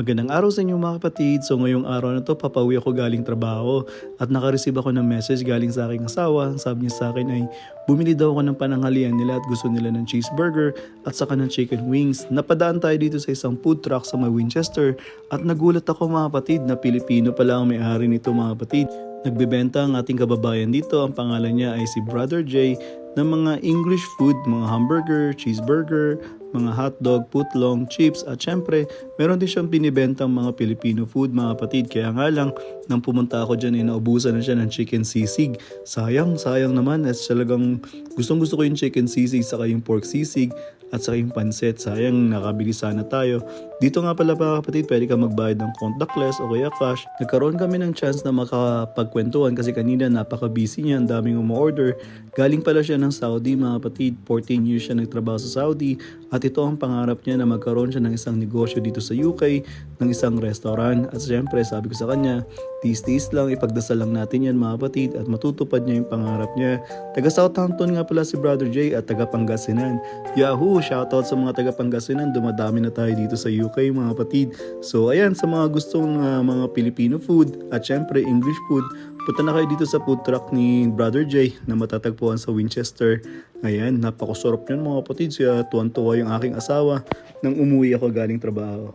Magandang araw sa inyo mga kapatid. So ngayong araw na to, papawi ako galing trabaho at nakareceive ako ng message galing sa aking asawa. Sabi niya sa akin ay bumili daw ako ng pananghalian nila at gusto nila ng cheeseburger at saka ng chicken wings. Napadaan tayo dito sa isang food truck sa may Winchester at nagulat ako mga kapatid na Pilipino pala ang may-ari nito mga kapatid. Nagbebenta ang ating kababayan dito. Ang pangalan niya ay si Brother J ng mga English food, mga hamburger, cheeseburger, mga hotdog, putlong, chips at syempre meron din siyang binibentang mga Filipino food mga kapatid. Kaya nga lang nang pumunta ako dyan ay naubusan na siya ng chicken sisig. Sayang, sayang naman as talagang gustong gusto ko yung chicken sisig saka yung pork sisig at saka yung pansit. Sayang, nakabili sana tayo. Dito nga pala mga kapatid, pwede ka magbayad ng contactless o kaya cash. Nagkaroon kami ng chance na makapagkwentuhan kasi kanina napaka-busy niya, ang daming umorder. Galing pala siya ng Saudi mga kapatid, 14 years siya nagtrabaho sa Saudi at ito ang pangarap niya na magkaroon siya ng isang negosyo dito sa UK, ng isang restaurant. At syempre, sabi ko sa kanya, tis-tis lang, ipagdasal lang natin yan mga kapatid at matutupad niya yung pangarap niya. Taga Southampton nga pala si Brother Jay at taga Pangasinan. Yahoo! Shoutout sa mga taga Pangasinan, dumadami na tayo dito sa UK mga kapatid. So ayan, sa mga gustong uh, mga Filipino food at syempre English food, punta na kayo dito sa food truck ni Brother Jay na matatagpuan sa Winchester. Ayan, napakasarap niyan mga kapatid. Siya tuwan-tuwa yung aking asawa nang umuwi ako galing trabaho.